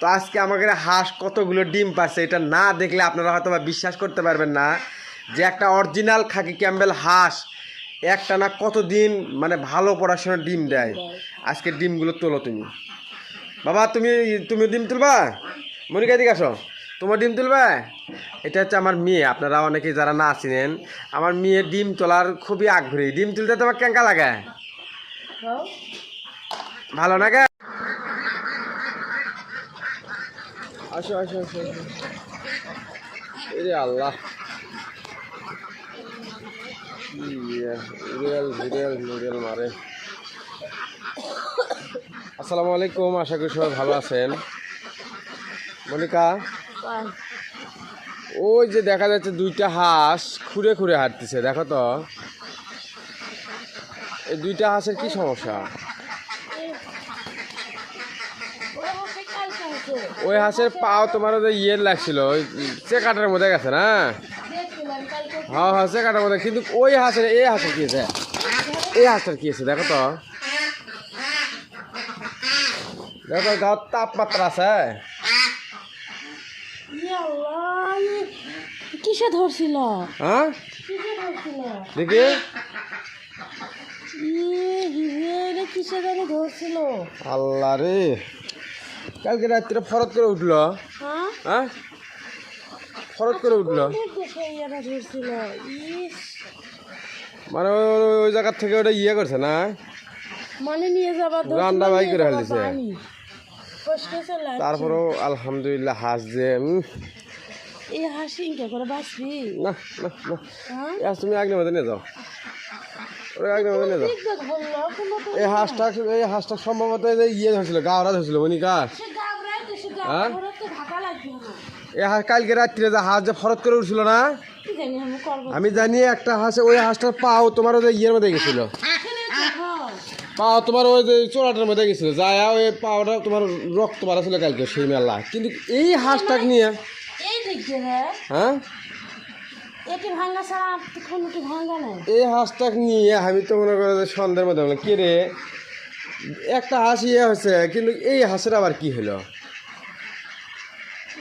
তো আজকে আমাদের হাঁস কতগুলো ডিম পাচ্ছে এটা না দেখলে আপনারা হয়তো বা বিশ্বাস করতে পারবেন না যে একটা অরিজিনাল খাকি ক্যাম্বেল হাঁস একটা না কতদিন মানে ভালো পড়াশোনার ডিম দেয়? আজকে ডিমগুলো তোলো তুমি। বাবা তুমি তুমি ডিম তুলবা? মনিকা দিকে আসো। তোমার ডিম তুলবা? এটা হচ্ছে আমার মেয়ে। আপনারা অনেকে যারা না চিনেন আমার মেয়ে ডিম তোলার খুবই আগ্রহী। ডিম তুলতে তোমার কেঙ্কা লাগে? ভালো না আসো আসো আসো আসো। এরে আল্লাহ। রিয়েল মারে। আসসালামু আলাইকুম আশা করি সবাই ভালো আছেন। মনিকা? ওই যে দেখা যাচ্ছে দুইটা হাঁস খুঁড়ে খুঁড়ে হাঁটতেছে দেখো তো। এই দুইটা হাঁসের কি সমস্যা? ওই হাঁসের পাও তোমার ওই ইয়ের লাগছিল ওই চেকাটার মধ্যে গেছে না? হ্যাঁ হ্যাঁ চেকাটার মধ্যে। কিন্তু ওই হাঁসের এই হাঁসের কি আছে এই হাঁসটার কি আছে দেখো তো। দেখো গাঁর তাপমাত্রা আছে। কিসে ধরছিল? হ্যাঁ? দেখি। ইয়ে কিসে ধরছিল? আল্লাহ রে। কালকে রাত্রে ফরত করে উঠল। হ্যাঁ? হ্যাঁ? ফরত করে উঠল। মানে ওই- জায়গার থেকে ওটা ইয়ে করছে না? মানে নিয়ে যাবার রান্না বাই করে আসছে। তারপরেও আলহামদুলিল্লাহ হাস যে এই হাসি ইনকে করে বাঁচবি। না না না। হ্যাঁ? তুমি আগের মধ্যে নিয়ে যাও। ওরা মধ্যে নিয়ে এই হাঁসটা এই হাঁসটা সম্ভবত ইয়ে ধরছিল গাওরা ধরছিল হ্যাঁ? হাঁস কালকে রাত্রে যে হাঁস যে ফরত করে উঠছিল না আমি জানি একটা হাঁসে ওই হাঁসটার পাও তোমার ওই যে ইয়ের মধ্যে গেছিল। পাও তোমার ওই যে চোরাটার মধ্যে গেছিল যায় ওই পাওটা তোমার রক্ত মারা ছিল কালকে সেই মেলা। কিন্তু এই হাঁসটাকে নিয়ে হ্যাঁ? এই হাঁসটাকে নিয়ে আমি তো মনে করি যে সন্ধ্যের মধ্যে বললাম কে রে? একটা হাঁস ইয়ে হয়েছে কিন্তু এই হাঁসের আবার কি হলো?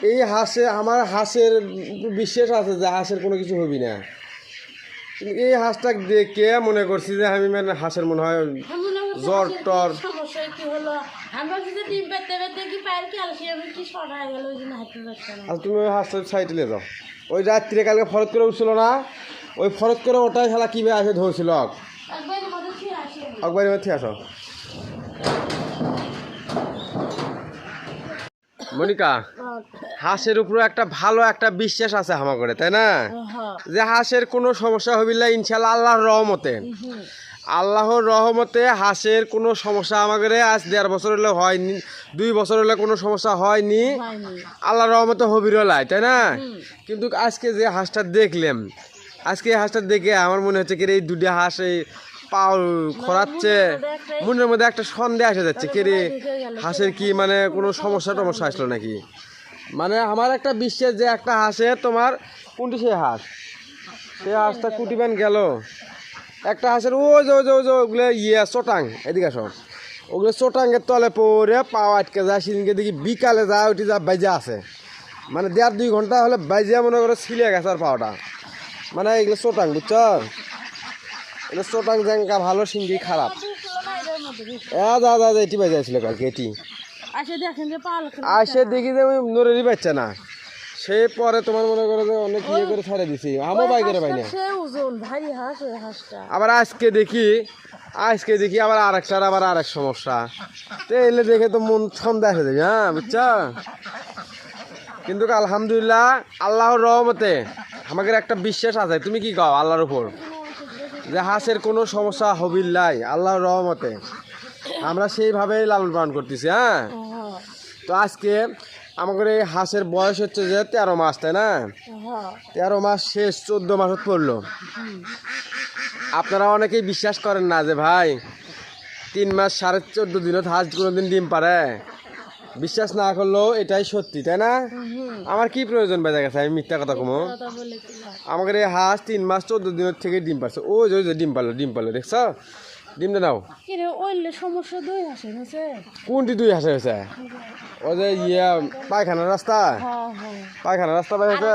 এই হাঁসে আমার হাঁসের বিশ্বাস আছে যে হাঁসের কোনো কিছু হবি না। এই হাঁসটা দেখে মনে করছি যে আমি মানে হাঁসের মনে হয় জ্বর টর। সমস্যা কি হলো? আমরা যদি ডিম পেতে পেতে কি পায়ের ক্যালসিয়াম কি শর্ট হয়ে গেল ওই জন্য হাঁটতে পারছে না। আর তুমি ওই হাঁসটা সাইডে যাও। ওই রাত্রে কালকে ফরত করে উঠছিল না? ওই ফরত করে ওটাই খেলা কীভাবে আসে ধরছিল? একবার মধ্যে আসি। মনিকা হাঁসের উপরে একটা ভালো একটা বিশ্বাস আছে আমার করে তাই না? হ্যাঁ। যে হাঁসের কোনো সমস্যা হবি না ইনশাল্লাহ আল্লাহর রহমতে। হুম। আল্লাহর রহমতে হাঁসের কোনো সমস্যা আমাদের আজ দেড় বছর হলে হয়নি দুই বছর হলে কোনো সমস্যা হয়নি। আল্লাহর রহমতে হবিরলাই তাই না? কিন্তু আজকে যে হাঁসটা দেখলাম আজকে এই হাঁসটা দেখে আমার মনে হচ্ছে কি এই দুটি হাঁস এই পাও খরাচ্ছে মনের মধ্যে একটা সন্দেহ আসে যাচ্ছে কে রে হাঁসের কি মানে কোনো সমস্যা টমস্যা আসলো নাকি? মানে আমার একটা বিশ্বাস যে একটা হাঁসে তোমার কোনটি সেই হাঁস? সেই হাঁসটা কুটিবেন গেল। একটা হাঁসের ও যে ওই যে ওই যে ওগুলো ইয়ে চটাং। এদিকে আসো। ওগুলো চটাঙ্গের তলে পরে পাও আটকে যায় সেদিনকে দেখি বিকালে যা ওটি যা বাইজা আছে। মানে দেড় দুই ঘণ্টা হলে বাইজিয়া মনে করে ছিলে গেছে আর পাওয়াটা মানে এগুলো চটাং বুঝছ? এগুলো চটাং জ্যাঙ্কা ভালো সিঙ্গি খারাপ। যা যা যা এটি বাইজাছিল কালকে এটি। আসে দেখেন যে আসে দেখি যে নড়েরই পাচ্ছে না। সে পরে তোমার মনে করো যে অনেক ইয়ে করে ছেড়ে দিছি। আমও বাই করে পাই না। সে ওজন ভারী হাঁস ওই হাঁসটা। আবার আজকে দেখি আজকে দেখি আবার আরেকটার আবার আরেক সমস্যা। তো এলে দেখে তো মন সন্দেহ এসে যাবে হ্যাঁ বুঝছ? কিন্তু আলহামদুলিল্লাহ আল্লাহর রহমতে আমাদের একটা বিশ্বাস আছে। তুমি কি কও আল্লাহর উপর? যে হাঁসের কোনো সমস্যা হবিল্লাই আল্লাহর রহমতে। আমরা সেইভাবেই লালন পালন করতেছি হ্যাঁ? হ্যাঁ তো আজকে আমাদের এই হাঁসের বয়স হচ্ছে যে তেরো মাস তাই না? হ্যাঁ। তেরো মাস শেষ চোদ্দ মাসত পড়ল। আপনারা অনেকেই বিশ্বাস করেন না যে ভাই তিন মাস সাড়ে চোদ্দ দিনত হাঁস কোনো দিন ডিম পারে বিশ্বাস না করলেও এটাই সত্যি তাই না? আমার কি প্রয়োজন বেজা গেছে? আমি মিথ্যা কথা কমো? আমাদের এই হাঁস তিন মাস চোদ্দ দিনের থেকে ডিম পারছে ওই যে ওই যে ডিম পারল ডিম পারল দেখছ? ডিমটা নাও কি রে ওইলে সমস্যা দুই আসে গেছে কোনটি দুই হাসে হয়েছে? ও যে ইয়ে পায়খানার রাস্তা? হ্যাঁ হ্যাঁ। পায়খানার রাস্তা বাই হয়েছে?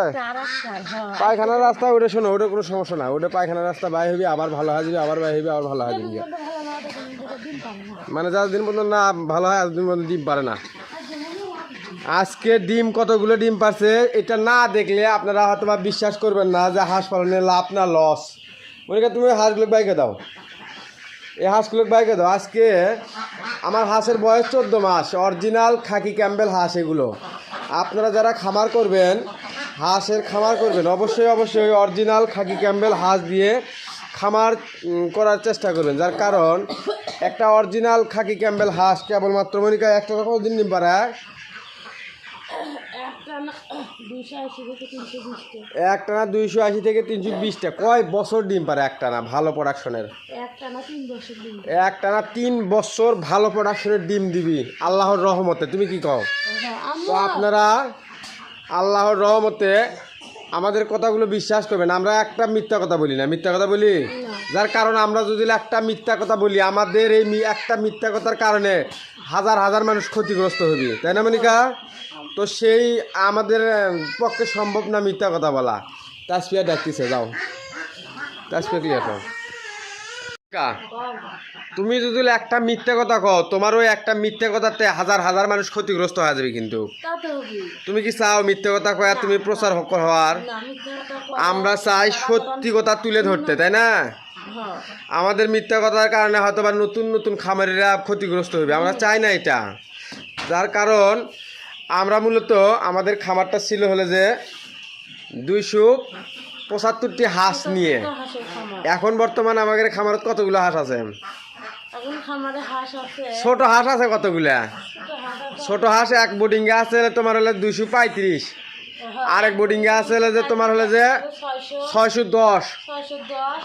হ্যাঁ। পায়খানার রাস্তা ওটা শোনো ওটা কোনো সমস্যা না। ওটা পায়খানার রাস্তা বাই হবি আবার ভালো হয়ে যাবে আবার বাই হবি আবার ভালো হয়ে যাবে মানে যার দিন পর্যন্ত না ভালো হয় দিন পর্যন্ত ডিম পারে না। আজকে ডিম কতগুলো ডিম পারছে এটা না দেখলে আপনারা হয়তো বিশ্বাস করবেন না যে হাঁস পালনে লাভ না লস। মনে তুমি হাঁসগুলো বাইকে দাও। এই হাঁসগুলো বাইকে দাও। আজকে আমার হাঁসের বয়স চোদ্দ মাস। অরিজিনাল খাকি ক্যাম্বেল হাঁস এগুলো। আপনারা যারা খামার করবেন, হাঁসের খামার করবেন, অবশ্যই অবশ্যই অরিজিনাল খাকি ক্যাম্বেল হাঁস দিয়ে খামার করার চেষ্টা করবেন। যার কারণ, একটা অরিজিনাল খাকি ক্যাম্বেল হাঁস কেবলমাত্র মনিকা একটা রকম দিন ডিম পাড়ায় একটা দুইশো আশি থেকে তিনশো বিশটা। কয় বছর ডিম পারে একটানা ভালো প্রোডাকশনের একটানা বছর তিন বছর ভালো প্রোডাকশনের ডিম দিবি আল্লাহর রহমতে। তুমি কি কও? হ্যাঁ তো আপনারা আল্লাহর রহমতে আমাদের কথাগুলো বিশ্বাস করবেন আমরা একটা মিথ্যা কথা বলি না। মিথ্যা কথা বলি? যার কারণে আমরা যদি একটা মিথ্যা কথা বলি আমাদের এই একটা মিথ্যা কথার কারণে হাজার হাজার মানুষ ক্ষতিগ্রস্ত হবে। তাই না মনিকা? তো সেই আমাদের পক্ষে সম্ভব না মিথ্যা কথা বলা। তাসপিয়া ডাকতেছে যাও। তাসপিয়া ক্লিয়ার কা, তুমি যদি একটা মিথ্যে কথা কও তোমারও একটা মিথ্যে কথাতে হাজার হাজার মানুষ ক্ষতিগ্রস্ত হয়ে যাবে কিন্তু। তুমি কি চাও মিথ্যে কথা কয়া তুমি প্রচার হওয়ার। আমরা চাই সত্যি কথা তুলে ধরতে তাই না? হ্যাঁ। আমাদের মিথ্যা কথার কারণে হয়তো বা নতুন নতুন খামারিরা ক্ষতিগ্রস্ত হবে আমরা চাই না এটা। যার কারণ আমরা মূলত আমাদের খামারটা ছিল হলে যে দুইশো পঁচাত্তরটি হাঁস নিয়ে। এখন বর্তমানে আমাদের খামারত কতগুলো হাঁস আছে? ছোট হাঁস আছে কতগুলা? ছোট হাঁস এক বোর্ডিংয়ে আছে তোমার হলে দুইশো পঁয়ত্রিশ। হ্যাঁ, আরেক বোর্ডিংয়ে আছে যে তোমার হলে যে ছয়শো দশ।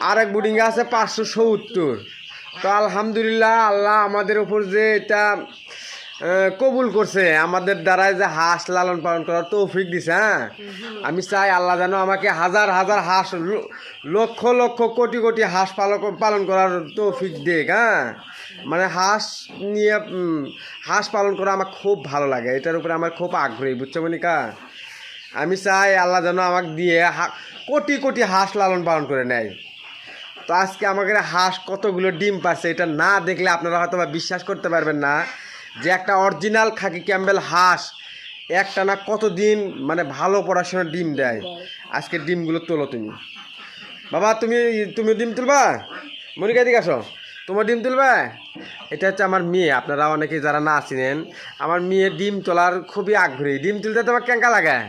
আরেক বোর্ডিংয়ে আছে পাঁচশো সত্তর। তো আলহামদুলিল্লাহ আল্লাহ আমাদের উপর যে এটা কবুল করছে। আমাদের দ্বারাই যে হাঁস লালন পালন করার তৌফিক দিছে হ্যাঁ? আমি চাই আল্লাহ যেন আমাকে হাজার হাজার হাঁস লক্ষ লক্ষ কোটি কোটি হাঁস পালন পালন করার তৌফিক দেখ হ্যাঁ? মানে হাঁস নিয়ে হাঁস পালন করা আমার খুব ভালো লাগে। এটার উপরে আমার খুব আগ্রহী বুঝছ মনিকা? আমি চাই আল্লাহ যেন আমাকে দিয়ে হা- কোটি কোটি হাঁস লালন পালন করে নেয়। তো আজকে আমাকে হাঁস কতগুলো ডিম পাচ্ছে এটা না দেখলে আপনারা হয়তো বা বিশ্বাস করতে পারবেন না। যে একটা অরিজিনাল খাকি ক্যাম্বেল হাঁস, একটা না কতদিন মানে ভালো পড়াশোনার ডিম দেয়? আজকে ডিমগুলো তোলো তুমি। বাবা, তুমি তুমি ডিম তুলবা? মনিকা দিকে আসো। তোমার ডিম তুলবা? এটা হচ্ছে আমার মেয়ে। আপনারা অনেকে যারা না চিনেন, আমার মেয়ে ডিম তোলার খুবই আগ্রহী। ডিম তুলতে তোমার কেঙ্কা লাগে?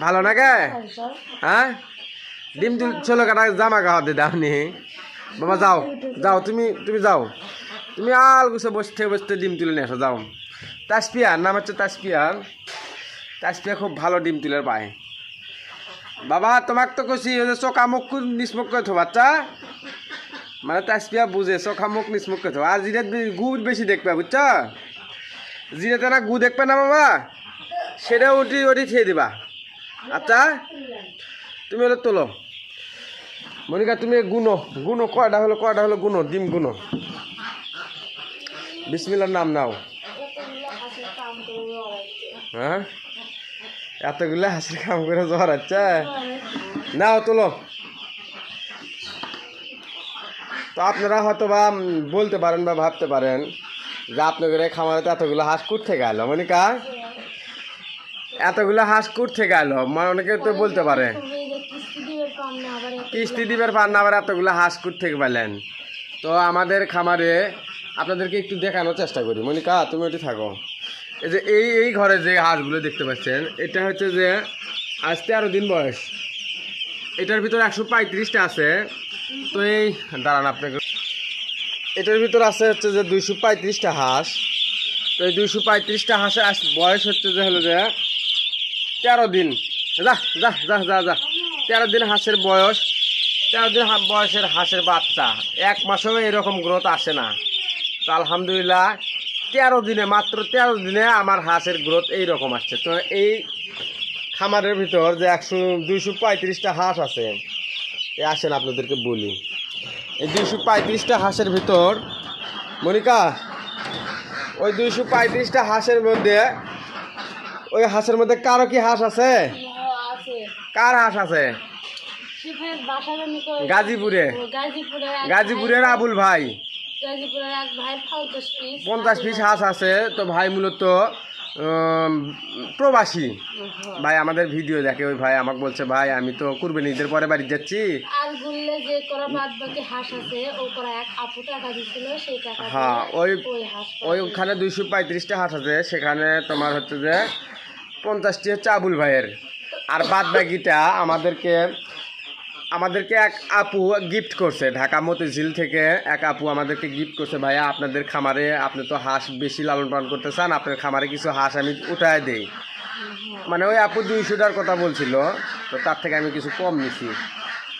ভালো লাগে ছয়শো। হ্যাঁ? ডিম তুল ছোলো কাটা জামা কাপড় দিয়ে দাওনি বাবা, যাও। যাও, তুমি তুমি যাও। তুমি আল গুছে বসতে বসতে ডিম তুলে নিয়ে আসো, যাও। তাসপিয়া নাম হচ্ছে তাসপিয়া তাসপিয়া খুব ভালো ডিম তুলে পায়। বাবা, তোমাক তো কছি চোখা মুখ নিসমুখ করে থো বাচ্চা মানে তাসপিয়া বুঝে চোখা মুখ নিসমুখ করে থো আর জিরাত গু বেশি দেখবে, বুঝছ? জিরাতে না গু দেখবে না, বাবা? সেটা উঠি উঠি খেয়ে দিবা। আচ্ছা? তুমি হলো তোলো। মনিকা, তুমি গুনো। গুনো, কয়টা হলো কয়টা হলো গুনো, ডিম গুনো। বিসমিল্লার নাম নাও। হ্যাঁ? এতগুলো হাসির কাম করে জ্বর আচ্ছা নাও, তোলো। তো আপনারা হয়তো বা বলতে পারেন বা ভাবতে পারেন যে আপনাদের খামারে তো এতগুলো হাঁস কুট থেকে আলো মনিকা? এতগুলো হাঁস কুট থেকে আলো মানে অনেকে তো বলতে পারে। কিস্তি দিবের পান না, আবার এতগুলো হাঁস কুট থেকে পেলেন তো আমাদের খামারে আপনাদেরকে একটু দেখানোর চেষ্টা করি। মনিকা তুমি ওটি থাকো। এই যে এই এই ঘরে যে হাঁসগুলো দেখতে পাচ্ছেন, এটা হচ্ছে যে আজ তেরো দিন বয়স। এটার ভিতরে একশো পঁয়ত্রিশটা আছে। তো এই, দাঁড়ান আপনাকে। এটার ভিতর আছে হচ্ছে যে দুইশো পঁয়ত্রিশটা হাঁস। তো এই দুইশো পঁয়ত্রিশটা হাঁসের বয়স হচ্ছে যে হলো যে তেরো দিন। যা যা যা যা যা। তেরো দিন হাঁসের বয়স। তেরো দিন বয়সের হাঁসের বাচ্চা। এক মাসেও এরকম গ্রোথ আসে না। তো আলহামদুলিল্লাহ তেরো দিনে মাত্র তেরো দিনে আমার হাঁসের গ্রোথ এই রকম আসছে। তো এই খামারের ভিতর যে একশো দুইশো পঁয়ত্রিশটা হাঁস আছে এ আসেন আপনাদেরকে বলি। এই দুইশো পঁয়ত্রিশটা হাঁসের ভিতর মনিকা ওই দুইশো পঁয়ত্রিশটা হাঁসের মধ্যে ওই হাঁসের মধ্যে কারও কি হাঁস আছে? কার হাঁস আছে? গাজীপুরে। গাজীপুরের আবুল ভাই। পঞ্চাশ পিস। হাঁস আছে তো ভাই মূলত প্রবাসী। ভাই আমাদের ভিডিও দেখে ওই ভাই আমাকে বলছে ভাই আমি তো কুরবানি ঈদের পরে বাড়ি যাচ্ছি। হ্যাঁ ওই ওইখানে দুইশো পঁয়ত্রিশটা হাঁস আছে সেখানে তোমার হচ্ছে যে পঞ্চাশটি হচ্ছে আবুল ভাইয়ের। আর বাদ বাকিটা আমাদেরকে আমাদেরকে এক আপু গিফট করছে। ঢাকা মতিঝিল থেকে এক আপু আমাদেরকে গিফট করছে, ভাইয়া, আপনাদের খামারে আপনি তো হাঁস বেশি লালন পালন করতে চান, আপনার খামারে কিছু হাঁস আমি উঠায় দিই। মানে ওই আপু দুইশোটার কথা বলছিল, তো তার থেকে আমি কিছু কম নিছি।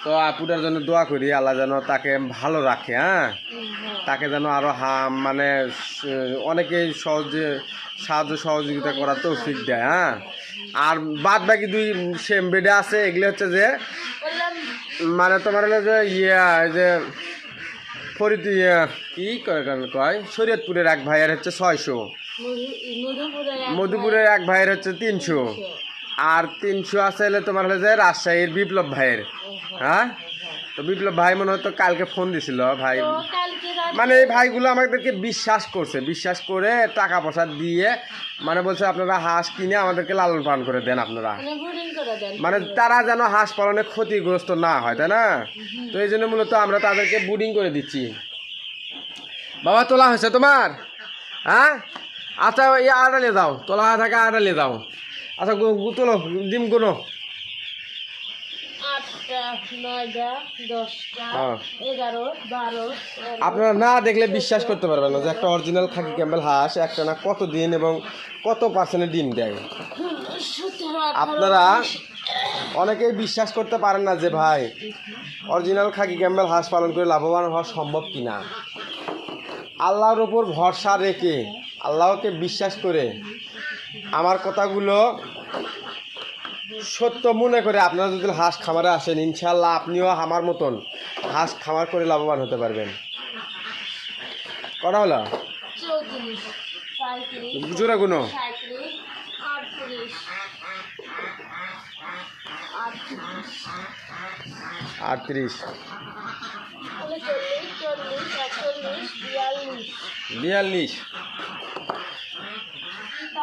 তো আপুটার জন্য দোয়া করি, আল্লাহ যেন তাকে ভালো রাখে হ্যাঁ? তাকে যেন আরও হা মানে অনেকেই সহজে, সাহায্য সহযোগিতা করার তৌফিক দেয় হ্যাঁ? আর বাদ বাকি দুই সেম বেডে আছে, এগুলি হচ্ছে যে মানে তোমার হলো যে ইয়া যে ফরিদ ইয়া, কি কয় শরীয়তপুরের এক ভাইয়ের হচ্ছে ছয়শো। মধু- মধুপুরের এক ভাইয়ের হচ্ছে তিনশো। আর তিনশো আছে হলে তোমার হলো যে রাজশাহীর বিপ্লব ভাইয়ের। হ্যাঁ? তো বিপ্লব ভাই মনে হয়তো কালকে ফোন দিছিল, ভাই। মানে এই ভাইগুলো আমাদেরকে বিশ্বাস করছে বিশ্বাস করে টাকা পয়সা দিয়ে মানে বলছে আপনারা হাঁস কিনে আমাদেরকে লালন পালন করে দেন আপনারা। মানে মানে তারা যেন হাঁস পালনে ক্ষতিগ্রস্ত না হয় তাই না? তো এই জন্য মূলত আমরা তাদেরকে বুডিং করে দিচ্ছি। বাবা তোলা হয়েছে তোমার? হ্যাঁ? আচ্ছা এই আড়ালে যাও তোলা থাকে আড়ালে যাও। আচ্ছা তোলো ডিম কোনো আটটা নয়টা দশটা হ্যাঁ। এগারো বারো আপনারা না দেখলে বিশ্বাস করতে পারবেন না যে একটা অরিজিনাল খাকি ক্যাম্বেল হাঁস একটা না কত দিন এবং কত পার্সেন্টের ডিম দেয়। আপনারা অনেকেই বিশ্বাস করতে পারেন না যে ভাই অরিজিনাল খাকি ক্যাম্বেল হাঁস পালন করে লাভবান হওয়া সম্ভব কিনা। আল্লাহর ওপর ভরসা রেখে আল্লাহকে বিশ্বাস করে আমার কথাগুলো সত্য মনে করে আপনারা যদি হাঁস খামারে আসেন ইনশাল্লাহ আপনিও আমার মতন হাঁস খামার করে লাভবান হতে পারবেন। কটা হলো? পঁয়ত্রিশ গুনো। আটত্রিশ বিয়াল্লিশ।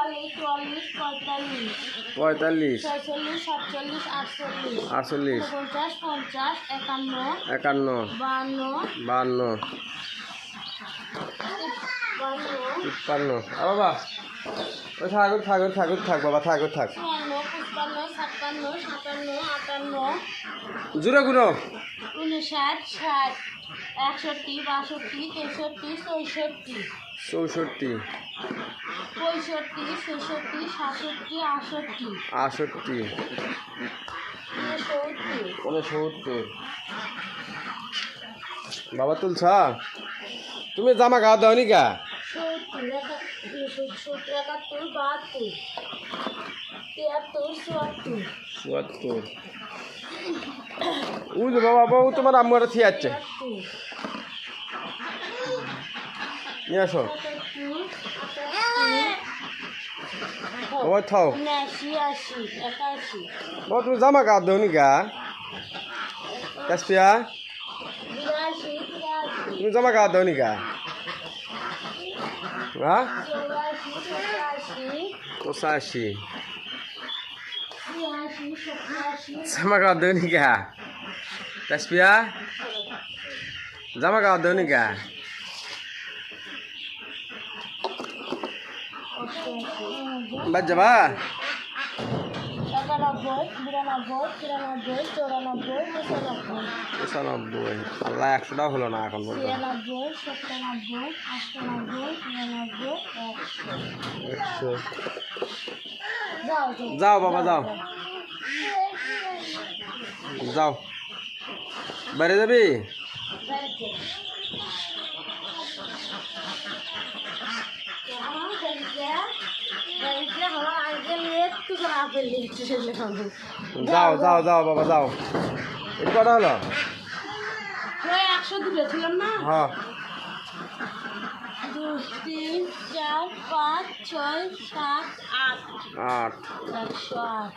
চুয়াল্লিশ পঁয়তাল্লিশ। পঁয়তাল্লিশ। ছয়চল্লিশ সাতচল্লিশ আটচল্লিশ। আটচল্লিশ। পঞ্চাশ পঞ্চাশ একান্ন। একান্ন। তিপ্পান্ন। আ বাবা। ওই থাকুক থাকুক থাকুক থাক বাবা থাকুক থাক। জুড়ে গুনো। উনষাট ষাট একষট্টি বাষট্টি তেষট্টি চৌষট্টি। চৌষট্টি। পঁয়ষট্টি ছেষট্টি সাতষট্টি আটষট্টি। আটষট্টি। উনসত্তর। বাবা তুলছ তুমি জামা গাওয়া দাও নি কা চুয়াত্তর। বাবা বাবু তোমার একটা থিয়ে যাচ্ছে নিয়ে আসো। বাবা থাও বাবা তুমি জামা গাওয়া দাও নি কা কাশপিয়া তুমি জামা গাওয়া দাও নি কা হ্যাঁ পঁচাশি জামা গাওয়া দাও নি কা কাশপিয়া জামা গাওয়া দাও নি কা বাদ যাবা? পঁচানব্বই আল্লাহ একশোটাও হলো না এখন একশো। যাও বাবা যাও। যাও। বাইরে যাবি বাড়িতে। আমার বাড়িতে বাড়িতে আমার আঙ্কেল একটু করে আপেল দিয়েছে যাও যাও যাও বাবা যাও। এই কটা হলো? একশো দুটো ছিলাম না? হ্যাঁ। দুই তিন চার পাঁচ ছয় সাত আট। আট। একশো আট।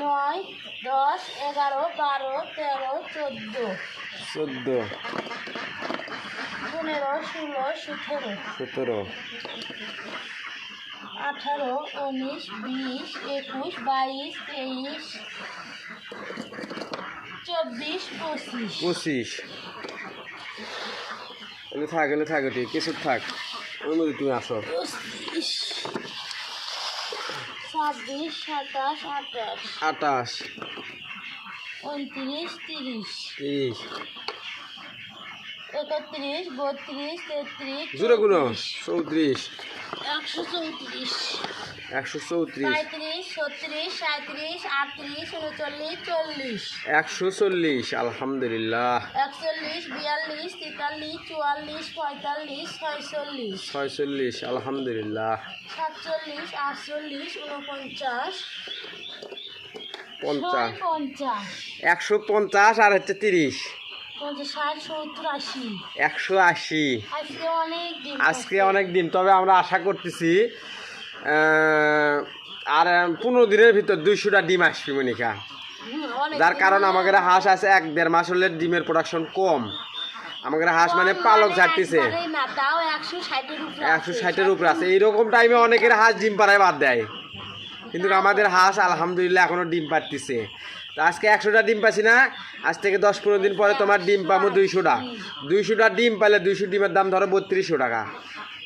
নয় দশ এগারো বারো তেরো চোদ্দ। চোদ্দ। পনেরো ষোলো সতেরো। সতেরো। আঠারো উনিশ বিশ একুশ বাইশ তেইশ চব্বিশ পঁচিশ। পঁচিশ। এগুলো থাক এগুলো থাক ওটি কিছু থাক। ওর মধ্যে তুমি আসো। ছাব্বিশ সাতাশ আটাশ উনত্রিশ তিরিশ। তিরিশ। একত্রিশ বত্রিশ তেত্রিশ জোরে চৌত্রিশ, চৌত্রিশ। একশো চৌত্রিশ। একশো চৌত্রিশ। পঁয়ত্রিশ ছত্রিশ সাঁত্রিশ আটত্রিশ উনচল্লিশ চল্লিশ। একশো চল্লিশ আলহামদুলিল্লাহ। একচল্লিশ বিয়াল্লিশ তেতাল্লিশ চুয়াল্লিশ পঁয়তাল্লিশ ছয়চল্লিশ। ছয়চল্লিশ আলহামদুলিল্লাহ। সাতচল্লিশ আটচল্লিশ উনপঞ্চাশ পঞ্চাশ। পঞ্চাশ একশো পঞ্চাশ আর হচ্ছে তিরিশ। একশো আশি। আজকে অনেক দিন আজকে অনেক দিন তবে আমরা আশা করতেছি আর পনেরো দিনের ভিতর দুইশোটা ডিম আসবে মনিকা। যার কারণ আমাদের হাঁস আছে এক দেড় মাস হলে ডিমের প্রোডাকশন কম। আমাদের হাঁস মানে পালক ঝাড়তেছে। একশো ষাটের উপরে আছে। ষাটের উপরে আছে। এইরকম টাইমে অনেকের হাঁস ডিম পাড়ায় বাদ দেয়। কিন্তু আমাদের হাঁস আলহামদুলিল্লাহ এখনও ডিম পাড়তেছে। তো আজকে একশোটা ডিম পাচ্ছি না আজ থেকে দশ পনেরো দিন পরে তোমার ডিম পাবো দুইশোটা। দুইশোটা ডিম পাইলে দুইশো ডিমের দাম ধরো বত্রিশশো টাকা।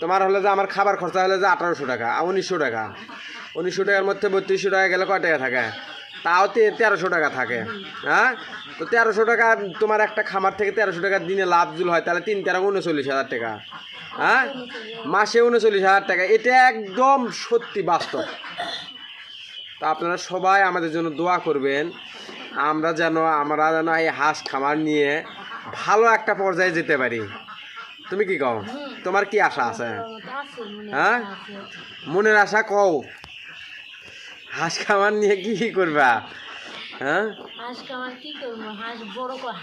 তোমার হলে যে আমার খাবার খরচা হলে যে আঠারোশো টাকা উনিশশো টাকা। উনিশশো টাকার মধ্যে বত্রিশশো টাকা গেলে কয় টাকা থাকে? তাও তেরোশো টাকা থাকে হ্যাঁ? তো তেরোশো টাকা তোমার একটা খামার থেকে তেরোশো টাকা দিনে লাভ জুল হয়, তাহলে তিন তেরো উনচল্লিশ হাজার টাকা হ্যাঁ? মাসে উনচল্লিশ হাজার টাকা, এটা একদম সত্যি বাস্তব। তা আপনারা সবাই আমাদের জন্য দোয়া করবেন, আমরা যেন আমরা যেন এই হাঁস খামার নিয়ে ভালো একটা পর্যায়ে যেতে পারি। তুমি কি কও? তোমার কি আশা আছে? হ্যাঁ? মনের আশা কও। হাঁস খামার নিয়ে কি কি করবা? হ্যাঁ বড় কর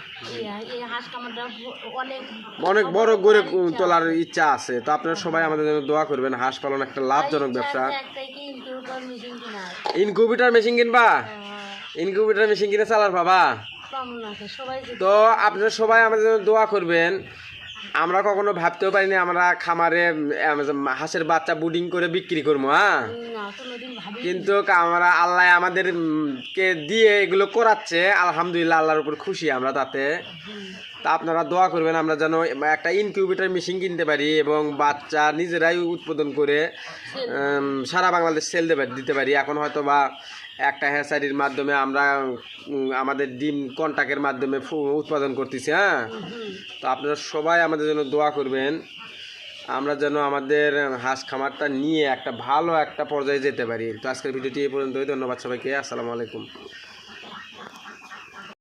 অনেক বড় ইচ্ছা তোলার ইচ্ছা আছে। তো আপনারা সবাই আমাদের জন্য দোয়া করবেন হাঁস পালন একটা লাভজনক ব্যবসা। ইনকিউবেটর মেশিন কিনবা? আহ, ইনকিউবেটার মেশিন কিনে চালার বাবা? তো আপনারা সবাই আমাদের জন্য দোয়া করবেন। আমরা কখনো ভাবতেও পারিনি আমরা খামারে হাঁসের বাচ্চা বুডিং করে বিক্রি করব হ্যাঁ? কিন্তু আমরা আল্লাহ আমাদের কে দিয়ে এগুলো করাচ্ছে আলহামদুলিল্লাহ আল্লাহর উপর খুশি আমরা তাতে। তা আপনারা দোয়া করবেন আমরা যেন একটা ইনকিউবেটার মেশিন কিনতে পারি এবং বাচ্চা নিজেরাই উৎপাদন করে সারা বাংলাদেশ সেল দিতে পারি। এখন হয়তো বা একটা হ্যাসারির মাধ্যমে আমরা আমাদের ডিম কন্টাক্টের মাধ্যমে উৎপাদন করতেছি হ্যাঁ? তো আপনারা সবাই আমাদের জন্য দোয়া করবেন, আমরা যেন আমাদের হাঁস খামারটা নিয়ে একটা ভালো একটা পর্যায়ে যেতে পারি। তো আজকের ভিডিওটি এই পর্যন্তই, ধন্যবাদ সবাইকে, আসসালামু আলাইকুম।